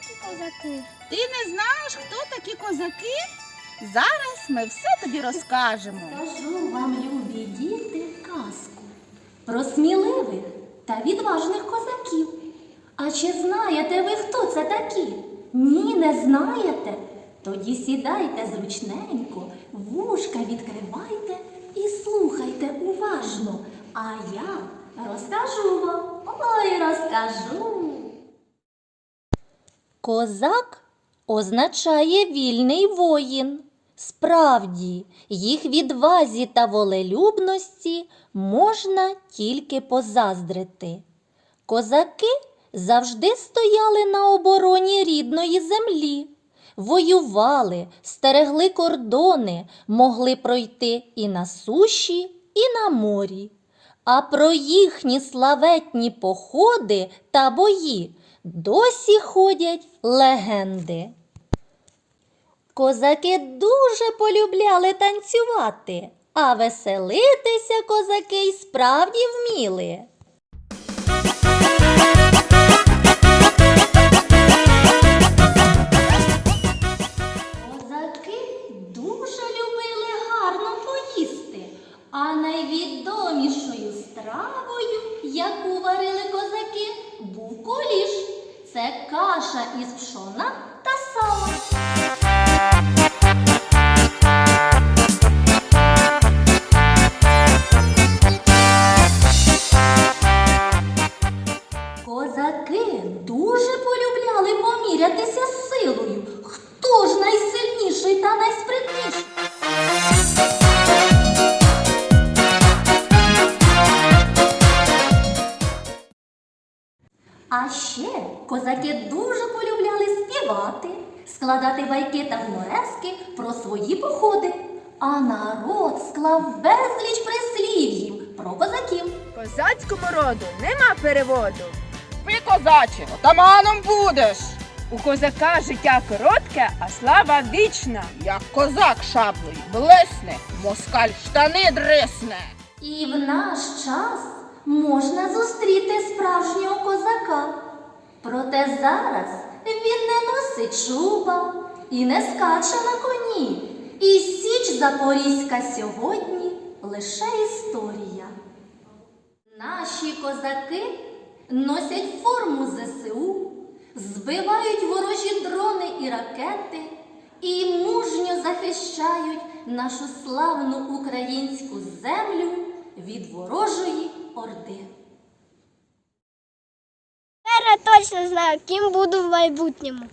такі козаки? Ти не знаєш, хто такі козаки? Зараз ми все тобі розкажемо. Скажу вам, любі діти, казку про сміливих та відважних козаків. А чи знаєте ви, хто це такі? Ні, не знаєте? Тоді сідайте зручненько, вушка відкривайте і слухайте уважно. А я розкажу вам. Ой, розкажу. Козак означає вільний воїн. Справді, їх відвазі та волелюбності можна тільки позаздрити. Козаки завжди стояли на обороні рідної землі, воювали, стерегли кордони, могли пройти і на суші, і на морі. А про їхні славетні походи та бої досі ходять легенди. Козаки дуже полюбляли танцювати, а веселитися козаки й справді вміли. Козаки дуже любили гарно поїсти, а найвідомішою стравою, яку варили козаки, був куліш. Це каша із пшона та сала. Козаки дуже полюбляли помірятися силою. Хто ж найсильніший А ще козаки дуже полюбляли співати, складати байки та гуморески про свої походи. А народ склав безліч прислів'їв про козаків. Козацькому роду нема переводу. Ти, козаче, отаманом будеш. У козака життя коротке, а слава вічна. Як козак шаблею блесне, москаль штани дрисне. І в наш час можна зустріти справжнього козака. Проте зараз він не носить шуба і не скаче на коні. І Січ Запорізька сьогодні лише історія. Наші козаки носять форму ЗСУ, збивають ворожі дрони і ракети і мужньо захищають нашу славну українську землю від ворожої орди. Тепер я точно знаю, ким буду в майбутньому.